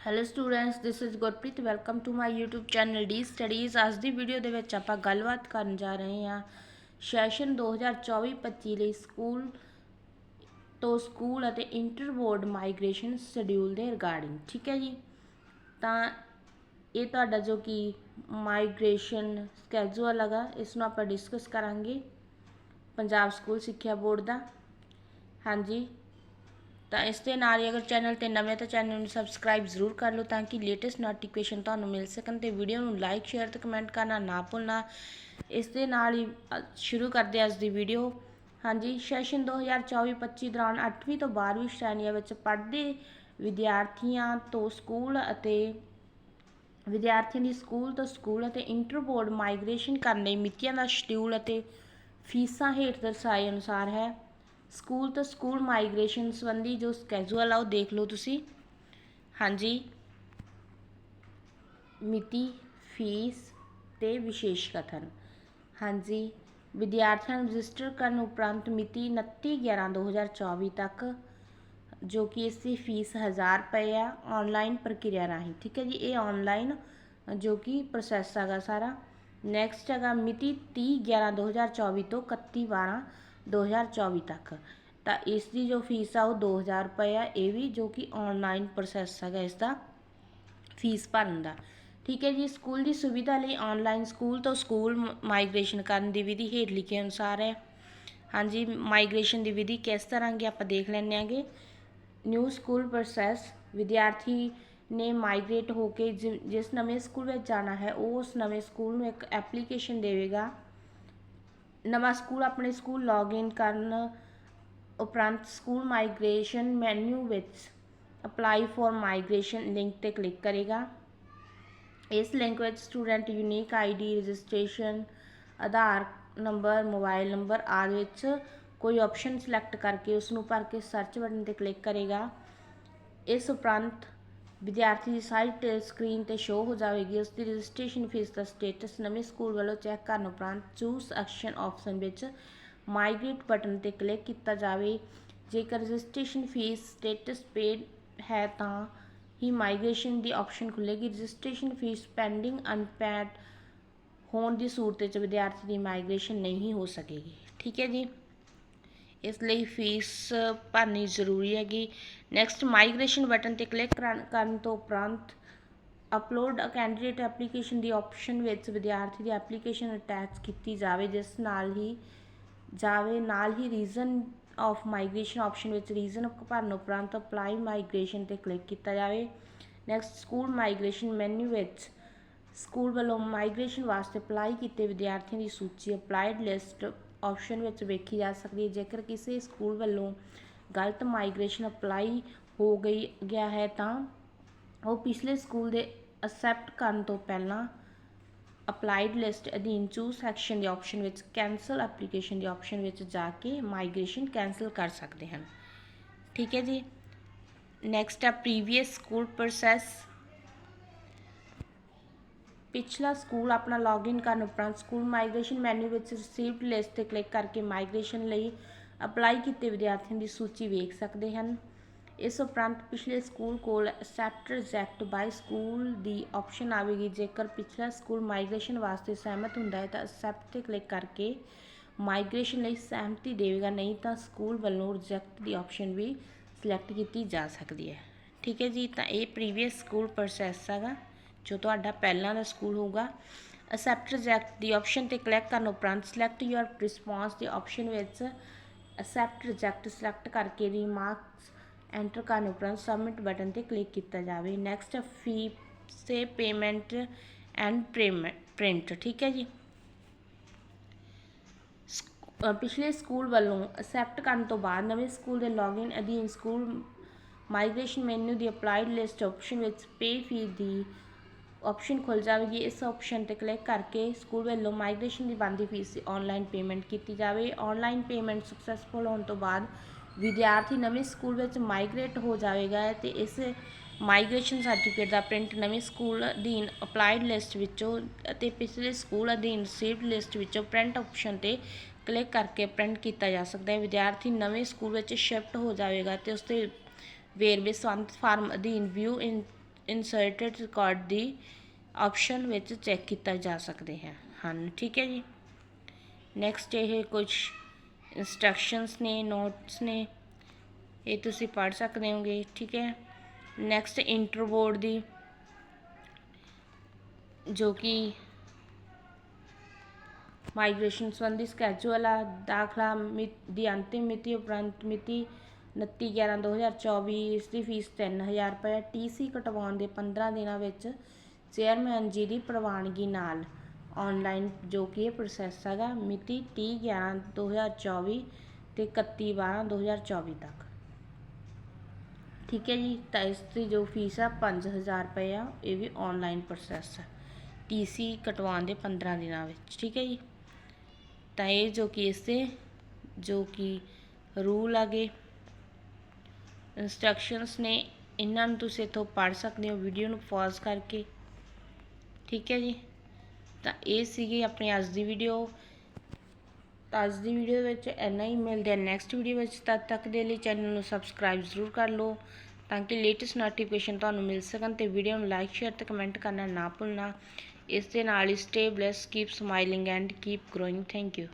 Hello students this is Gurpreet welcome to my YouTube channel D studies ਅੱਜ ਦੀ video ਦੇ ਵਿੱਚ ਆਪਾਂ ਗੱਲਬਾਤ ਕਰਨ ਜਾ ਰਹੇ ਹਾਂ ਸੈਸ਼ਨ 2024-25 ਲਈ ਸਕੂਲ ਤੋਂ ਸਕੂਲ ਅਤੇ ਇੰਟਰ ਬੋਰਡ ਮਾਈਗ੍ਰੇਸ਼ਨ ਸ਼ਡਿਊਲ ਦੇ ਰਿਗਾਰਡਿੰਗ ਠੀਕ ਹੈ ਜੀ ਤਾਂ ਇਹ ਤੁਹਾਡਾ ਜੋ ਕਿ ਮਾਈਗ੍ਰੇਸ਼ਨ ਸਕੈਜੂਅਲ ਹੈਗਾ ਇਸ ਨੂੰ ਆਪਾਂ ਡਿਸਕਸ ਕਰਾਂਗੇ ਪੰਜਾਬ ਸਕੂਲ ਸਿੱਖਿਆ ਬੋਰਡ ਦਾ ਹਾਂਜੀ ਤਾਂ ਇਸ ਦੇ ਨਾਲ ਹੀ ਅਗਰ ਚੈਨਲ ਤੇ ਨਵੇਂ ਤਾਂ ਚੈਨਲ ਨੂੰ ਸਬਸਕ੍ਰਾਈਬ ਜ਼ਰੂਰ ਕਰ ਲਓ ਤਾਂ ਕਿ ਲੇਟੈਸਟ ਨੋਟੀਫਿਕੇਸ਼ਨ ਤੁਹਾਨੂੰ ਮਿਲ ਸਕਣ ਤੇ ਵੀਡੀਓ ਨੂੰ ਲਾਈਕ ਸ਼ੇਅਰ ਤੇ ਕਮੈਂਟ ਕਰਨਾ ਨਾ ਭੁੱਲਣਾ। ਇਸ ਦੇ ਨਾਲ ਹੀ ਸ਼ੁਰੂ ਕਰਦੇ ਅੱਜ ਦੀ ਵੀਡੀਓ ਹਾਂਜੀ ਸੈਸ਼ਨ 2024-25 ਦੌਰਾਨ 8ਵੀਂ ਤੋਂ 12ਵੀਂ ਸ਼੍ਰੇਣੀਆਂ ਵਿੱਚ ਪੜ੍ਹਦੇ ਵਿਦਿਆਰਥੀਆਂ ਤੋਂ ਸਕੂਲ ਅਤੇ ਵਿਦਿਆਰਥੀਆਂ ਦੀ ਸਕੂਲ ਤੋਂ ਸਕੂਲ ਅਤੇ ਇੰਟਰ ਬੋਰਡ ਮਾਈਗ੍ਰੇਸ਼ਨ ਕਰਨ ਲਈ ਮਿਤੀਆਂ ਦਾ ਸ਼ਡਿਊਲ ਅਤੇ ਫੀਸਾਂ ਹੇਠ ਦਰਸਾਏ ਅਨੁਸਾਰ ਹੈ। ਸਕੂਲ ਤੋਂ ਸਕੂਲ ਮਾਈਗ੍ਰੇਸ਼ਨ ਸੰਬੰਧੀ ਜੋ ਸਕੈਜੂਅਲ ਆ, ਉਹ ਦੇਖ ਲਓ ਤੁਸੀਂ। ਹਾਂਜੀ। ਮਿਤੀ, ਫੀਸ ਤੇ ਵਿਸ਼ੇਸ਼ ਕਥਨ। ਹਾਂਜੀ। ਵਿਦਿਆਰਥੀਆਂ ਨੂੰ ਰਜਿਸਟਰ ਕਰਨ ਉਪਰੰਤ ਮਿਤੀ 29/11/2024 ਤੱਕ, ਜੋ ਕਿ ਇਸ ਦੀ ਫੀਸ 1000 ਰੁਪਏ ਆ ਆਨਲਾਈਨ ਪ੍ਰਕਿਰਿਆ ਰਾਹੀਂ। ਠੀਕ ਹੈ ਜੀ, ਇਹ ਆਨਲਾਈਨ ਜੋ ਕਿ ਪ੍ਰੋਸੈਸ ਹੈਗਾ ਸਾਰਾ। ਨੈਕਸਟ ਹੈਗਾ ਮਿਤੀ 30/11/2024 ਤੋਂ 31/12/2024 ਤੱਕ। ਤਾਂ ਇਸ ਦੀ ਜੋ ਫੀਸ ਆ ਉਹ 2000 ਰੁਪਏ ਆ। ਇਹ ਵੀ ਜੋ ਕਿ ਆਨਲਾਈਨ ਪ੍ਰੋਸੈਸ ਹੈਗਾ ਇਸ ਦਾ ਫੀਸ ਭਰਨ ਦਾ। ਠੀਕ ਹੈ ਜੀ, ਸਕੂਲ ਦੀ ਸੁਵਿਧਾ ਲਈ ਆਨਲਾਈਨ ਸਕੂਲ ਤੋਂ ਸਕੂਲ ਮਾਈਗ੍ਰੇਸ਼ਨ ਕਰਨ ਦੀ ਵਿਧੀ ਹੇਠ ਲਿਖੇ ਅਨੁਸਾਰ ਹੈ। ਹਾਂਜੀ ਮਾਈਗ੍ਰੇਸ਼ਨ ਦੀ ਵਿਧੀ ਕਿਸ ਤਰ੍ਹਾਂ ਦੀ ਆਪਾਂ ਦੇਖ ਲੈਂਦੇ ਆਂਗੇ ਨਿਊ ਸਕੂਲ ਪ੍ਰੋਸੈਸ ਵਿਦਿਆਰਥੀ ਨੇ ਮਾਈਗ੍ਰੇਟ ਹੋ ਕੇ ਜਿ- ਜਿਸ ਨਵੇਂ ਸਕੂਲ ਵਿੱਚ ਜਾਣਾ ਹੈ ਉਹ ਉਸ ਨਵੇਂ ਸਕੂਲ ਨੂੰ ਇੱਕ ਐਪਲੀਕੇਸ਼ਨ ਦੇਵੇਗਾ। ਨਵਾਂ ਸਕੂਲ ਆਪਣੇ ਸਕੂਲ ਲੌਗਇਨ ਕਰਨ ਉਪਰੰਤ ਸਕੂਲ ਮਾਈਗ੍ਰੇਸ਼ਨ ਮੈਨਿਊ ਵਿੱਚ ਅਪਲਾਈ ਫॉर ਮਾਈਗ੍ਰੇਸ਼ਨ ਲਿੰਕ ਤੇ ਕਲਿੱਕ ਕਰੇਗਾ। ਇਸ ਲਿੰਕ ਵਿੱਚ student unique ID registration Aadhaar number mobile number ਆਦਿ ਵਿੱਚ ਕੋਈ ਆਪਸ਼ਨ ਸਿਲੈਕਟ ਕਰਕੇ ਉਸ ਨੂੰ ਭਰ ਕੇ ਸਰਚ ਬਟਨ ਤੇ ਕਲਿੱਕ ਕਰੇਗਾ। ਇਸ ਉਪਰੰਤ ਵਿਦਿਆਰਥੀ ਦੀ ਸਾਈਟ ਸਕਰੀਨ ਤੇ ਸ਼ੋ ਹੋ ਜਾਵੇਗੀ, ਉਸ ਦੀ ਰਜਿਸਟ੍ਰੇਸ਼ਨ ਫੀਸ ਦਾ ਸਟੇਟਸ ਨਵੇਂ ਸਕੂਲ ਵੱਲੋਂ ਚੈੱਕ ਕਰਨ ਉਪਰੰਤ ਚੂਜ਼ ਐਕਸ਼ਨ ਆਪਸ਼ਨ ਵਿੱਚ ਮਾਈਗ੍ਰੇਟ ਬਟਨ ਤੇ ਕਲਿੱਕ ਕੀਤਾ ਜਾਵੇ। ਜੇਕਰ ਰਜਿਸਟ੍ਰੇਸ਼ਨ ਫੀਸ ਸਟੇਟਸ ਪੇਡ ਹੈ ਤਾਂ ਹੀ ਮਾਈਗ੍ਰੇਸ਼ਨ ਦੀ ਆਪਸ਼ਨ ਖੁੱਲੇਗੀ ਰਜਿਸਟ੍ਰੇਸ਼ਨ ਫੀਸ ਪੈਂਡਿੰਗ ਅਨਪੇਡ ਹੋਣ ਦੀ ਸੂਰਤ ਵਿੱਚ ਵਿਦਿਆਰਥੀ ਦੀ ਮਾਈਗ੍ਰੇਸ਼ਨ ਨਹੀਂ ਹੋ ਸਕੇਗੀ। ਠੀਕ ਹੈ ਜੀ। ਇਸ ਲਈ ਫੀਸ ਭਰਨੀ ਜ਼ਰੂਰੀ ਹੈਗੀ। ਨੈਕਸਟ ਮਾਈਗ੍ਰੇਸ਼ਨ ਬਟਨ ਤੇ ਕਲਿੱਕ ਕਰਨ ਤੋਂ ਉਪਰੰਤ ਅਪਲੋਡ ਅ ਕੈਂਡੀਡੇਟ ਐਪਲੀਕੇਸ਼ਨ ਦੀ ਆਪਸ਼ਨ ਵਿੱਚ ਵਿਦਿਆਰਥੀ ਦੀ ਐਪਲੀਕੇਸ਼ਨ ਅਟੈਚ ਕੀਤੀ ਜਾਵੇ, ਜਿਸ ਨਾਲ ਹੀ ਜਾਵੇ, ਨਾਲ ਹੀ ਰੀਜ਼ਨ ਆਫ ਮਾਈਗ੍ਰੇਸ਼ਨ ਆਪਸ਼ਨ ਵਿੱਚ ਰੀਜ਼ਨ ਭਰਨ ਉਪਰੰਤ ਅਪਲਾਈ ਮਾਈਗ੍ਰੇਸ਼ਨ ਤੇ ਕਲਿੱਕ ਕੀਤਾ ਜਾਵੇ। ਨੈਕਸਟ ਸਕੂਲ ਮਾਈਗ੍ਰੇਸ਼ਨ ਮੈਨੂ ਵਿੱਚ ਸਕੂਲ ਵੱਲੋਂ ਮਾਈਗ੍ਰੇਸ਼ਨ ਵਾਸਤੇ ਅਪਲਾਈ ਕੀਤੇ ਵਿਦਿਆਰਥੀਆਂ ਦੀ ਸੂਚੀ ਅਪਲਾਈਡ ਲਿਸਟ ਆਪਸ਼ਨ ਵਿੱਚ ਵੇਖੀ ਜਾ ਸਕਦੀ ਹੈ। ਜੇਕਰ ਕਿਸੇ ਸਕੂਲ ਵੱਲੋਂ ਗਲਤ ਮਾਈਗ੍ਰੇਸ਼ਨ ਅਪਲਾਈ ਹੋ ਗਈ ਗਿਆ ਹੈ, ਤਾਂ ਉਹ ਪਿਛਲੇ ਸਕੂਲ ਦੇ ਅਸੈਪਟ ਕਰਨ ਤੋਂ ਪਹਿਲਾਂ ਅਪਲਾਈਡ ਲਿਸਟ ਅਧੀਨ ਚੂਜ਼ ਸੈਕਸ਼ਨ ਦੇ ਆਪਸ਼ਨ ਵਿੱਚ ਕੈਂਸਲ ਐਪਲੀਕੇਸ਼ਨ ਦੇ ਆਪਸ਼ਨ ਵਿੱਚ ਜਾ ਕੇ ਮਾਈਗ੍ਰੇਸ਼ਨ ਕੈਂਸਲ ਕਰ ਸਕਦੇ ਹਨ। ਠੀਕ ਹੈ ਜੀ। ਨੈਕਸਟ ਆ ਪ੍ਰੀਵੀਅਸ ਸਕੂਲ ਪ੍ਰੋਸੈਸ ਪਿਛਲਾ ਸਕੂਲ ਆਪਣਾ ਲੌਗਇਨ ਕਰਨ ਉਪਰੰਤ ਸਕੂਲ ਮਾਈਗ੍ਰੇਸ਼ਨ ਮੈਨੂ ਵਿੱਚ ਰਿਸੀਵਡ ਲਿਸਟ ਤੇ ਕਲਿੱਕ ਕਰਕੇ ਮਾਈਗ੍ਰੇਸ਼ਨ ਲਈ ਅਪਲਾਈ ਕੀਤੇ ਵਿਦਿਆਰਥੀਆਂ ਦੀ ਸੂਚੀ ਵੇਖ ਸਕਦੇ ਹਨ। ਇਸ ਉਪਰੰਤ ਪਿਛਲੇ ਸਕੂਲ ਕੋਲ ਅਸੈਪਟ ਰਿਜੈਕਟ ਬਾਈ ਸਕੂਲ ਦੀ ਆਪਸ਼ਨ ਆਵੇਗੀ। ਜੇਕਰ ਪਿਛਲਾ ਸਕੂਲ ਮਾਈਗ੍ਰੇਸ਼ਨ ਵਾਸਤੇ ਸਹਿਮਤ ਹੁੰਦਾ ਹੈ ਤਾਂ ਅਸੈਪਟ ਤੇ ਕਲਿੱਕ ਕਰਕੇ ਮਾਈਗ੍ਰੇਸ਼ਨ ਲਈ ਸਹਿਮਤੀ ਦੇਵੇਗਾ। ਨਹੀਂ ਤਾਂ ਸਕੂਲ ਵੱਲੋਂ ਰਿਜੈਕਟ ਦੀ ਆਪਸ਼ਨ ਵੀ ਸਿਲੈਕਟ ਕੀਤੀ ਜਾ ਸਕਦੀ ਹੈ। ਠੀਕ ਹੈ ਜੀ, ਤਾਂ ਇਹ ਪ੍ਰੀਵੀਅਸ ਸਕੂਲ ਪ੍ਰੋਸੈਸ ਹੈਗਾ। ਜੋ ਤੁਹਾਡਾ ਪਹਿਲਾਂ ਦਾ ਸਕੂਲ ਹੋਊਗਾ ਅਸੈਪਟ ਰਿਜੈਕਟ ਦੀ ਆਪਸ਼ਨ ਤੇ ਕਲਿੱਕ ਕਰਨ ਉਪਰੰਤ ਸਿਲੈਕਟ ਯੂਅਰ ਰਿਸਪੌਂਸ ਦੀ ਆਪਸ਼ਨ ਵਿੱਚ ਅਸੈਪਟ ਰਿਜੈਕਟ ਸਿਲੈਕਟ ਕਰਕੇ ਰੀਮਾਰਕਸ ਐਂਟਰ ਕਰਨ ਉਪਰੰਤ ਸਬਮਿਟ ਬਟਨ ਤੇ ਕਲਿੱਕ ਕੀਤਾ ਜਾਵੇ। Next fees payment and print ਠੀਕ ਹੈ ਜੀ? ਪਿਛਲੇ ਸਕੂਲ ਵੱਲੋਂ ਅਸੈਪਟ ਕਰਨ ਤੋਂ ਬਾਅਦ ਨਵੇਂ ਸਕੂਲ ਦੇ ਲੌਗਇਨ ਅਧੀਨ ਸਕੂਲ ਮਾਈਗ੍ਰੇਸ਼ਨ ਮੈਨੂ ਦੀ ਅਪਲਾਈਡ ਲਿਸਟ ਆਪਸ਼ਨ ਵਿੱਚ ਪੇ ਫੀ ਦੀ ਆਪਸ਼ਨ ਖੁੱਲ ਜਾਵੇਗੀ। ਇਸ ਆਪਸ਼ਨ ਤੇ ਕਲਿੱਕ ਕਰਕੇ ਸਕੂਲ ਵੱਲੋਂ ਮਾਈਗ੍ਰੇਸ਼ਨ ਦੀ ਬਣਦੀ ਫੀਸ ਦੀ ਆਨਲਾਈਨ ਪੇਮੈਂਟ ਕੀਤੀ ਜਾਵੇ। ਆਨਲਾਈਨ ਪੇਮੈਂਟ ਸਕਸੈਸਫੁਲ ਹੋਣ ਤੋਂ ਬਾਅਦ ਵਿਦਿਆਰਥੀ ਨਵੇਂ ਸਕੂਲ ਵਿੱਚ ਮਾਈਗ੍ਰੇਟ ਹੋ ਜਾਵੇਗਾ ਤੇ ਇਸ ਮਾਈਗ੍ਰੇਸ਼ਨ ਸਰਟੀਫਿਕੇਟ ਦਾ ਪ੍ਰਿੰਟ ਨਵੇਂ ਸਕੂਲ ਅਧੀਨ ਅਪਲਾਈਡ ਲਿਸਟ ਵਿੱਚੋਂ ਅਤੇ ਪਿਛਲੇ ਸਕੂਲ ਅਧੀਨ ਰਿਸੀਵਡ ਲਿਸਟ ਵਿੱਚੋਂ ਪ੍ਰਿੰਟ ਆਪਸ਼ਨ ਤੇ ਕਲਿੱਕ ਕਰਕੇ ਪ੍ਰਿੰਟ ਕੀਤਾ ਜਾ ਸਕਦਾ ਹੈ। ਵਿਦਿਆਰਥੀ ਨਵੇਂ ਸਕੂਲ ਵਿੱਚ ਸ਼ਿਫਟ ਹੋ ਜਾਵੇਗਾ ਤੇ ਉਸ 'ਤੇ ਵੇਰਵੇ ਸੰਬੰਧਿਤ ਫਾਰਮ ਅਧੀਨ ਵਿਊ ਇਨ ਇਨਸਰਟਡ ਰਿਕਾਰਡ ਦੀ ਆਪਸ਼ਨ ਵਿੱਚ ਚੈੱਕ ਕੀਤਾ ਜਾ ਸਕਦੇ ਹੈ। ਹਨ, ਠੀਕ ਹੈ ਜੀ। ਨੈਕਸਟ ਇਹ ਕੁਝ ਇਨਸਟਰਕਸ਼ਨਸ ਨੇ ਨੋਟਸ ਨੇ, ਇਹ ਤੁਸੀਂ ਪੜ੍ਹ ਸਕਦੇ ਹੋਗੇ, ਠੀਕ ਹੈ। ਨੈਕਸਟ ਇੰਟਰ ਬੋਰਡ ਦੀ, ਜੋ ਕਿ ਮਾਈਗ੍ਰੇਸ਼ਨ ਸੰਬੰਧੀ ਸਕੈਜੂਅਲ ਆ, ਦਾਖਲਾ ਮਿ- ਦੀ ਅੰਤਿਮ ਮਿਤੀ, ਉਪਰੰਤ ਮਿਤੀ 29 11 2024 ਇਸ ਦੀ ਫੀਸ 3000 ਰੁਪਏ ਟੀਸੀ ਕਟਵਾਉਣ ਦੇ 15 ਦਿਨਾਂ ਵਿੱਚ ਚੇਅਰਮੈਨ ਜੀ ਦੀ ਪ੍ਰਵਾਨਗੀ ਨਾਲ ਆਨਲਾਈਨ ਜੋ ਕਿ ਇਹ ਪ੍ਰੋਸੈਸ ਹੈਗਾ, ਮਿਤੀ 30 11 2024 ਤੇ 31 12 2024 ਤੱਕ। ਠੀਕ ਹੈ ਜੀ, ਤਾਂ ਇਸ ਦੀ ਜੋ ਫੀਸ ਆ 5000 ਰੁਪਏ ਆ, ਇਹ ਵੀ ਆਨਲਾਈਨ ਪ੍ਰੋਸੈਸ ਹੈ। ਟੀਸੀ ਕਟਵਾਉਣ ਦੇ 15 ਦਿਨਾਂ ਵਿੱਚ, ਠੀਕ ਹੈ ਜੀ। ਤਾਂ ਇਹ ਜੋ ਕਿ ਇਸ ਦੇ ਜੋ ਕਿ ਰੂਲ ਆਗੇ ਇੰਸਟਰਕਸ਼ਨਸ ਨੇ ਇਹਨਾਂ ਨੂੰ ਤੁਸੀਂ ਇੱਥੋਂ ਪੜ੍ਹ ਸਕਦੇ ਹੋ ਵੀਡੀਓ ਨੂੰ ਪੌਜ਼ ਕਰਕੇ। ਠੀਕ ਹੈ ਜੀ? ਤਾਂ ਇਹ ਸੀਗੀ ਆਪਣੀ ਅੱਜ ਦੀ ਵੀਡੀਓ ਤਾਂ ਅੱਜ ਦੀ ਵੀਡੀਓ ਵਿੱਚ ਇੰਨਾ ਹੀ। ਮਿਲਦੇ ਆ ਨੈਕਸਟ ਵੀਡੀਓ ਵਿੱਚ। ਤਦ ਤੱਕ ਦੇ ਲਈ ਚੈਨਲ ਨੂੰ ਸਬਸਕ੍ਰਾਈਬ ਜ਼ਰੂਰ ਕਰ ਲਓ, ਤਾਂ ਕਿ ਲੇਟੈਸਟ ਨੋਟੀਫਿਕੇਸ਼ਨ ਤੁਹਾਨੂੰ ਮਿਲ ਸਕਣ ਤੇ ਵੀਡੀਓ ਨੂੰ ਲਾਈਕ ਸ਼ੇਅਰ ਤੇ ਕਮੈਂਟ ਕਰਨਾ ਨਾ ਭੁੱਲਣਾ। ਇਸ ਦੇ ਨਾਲ ਹੀ stay blessed keep smiling and keep growing thank you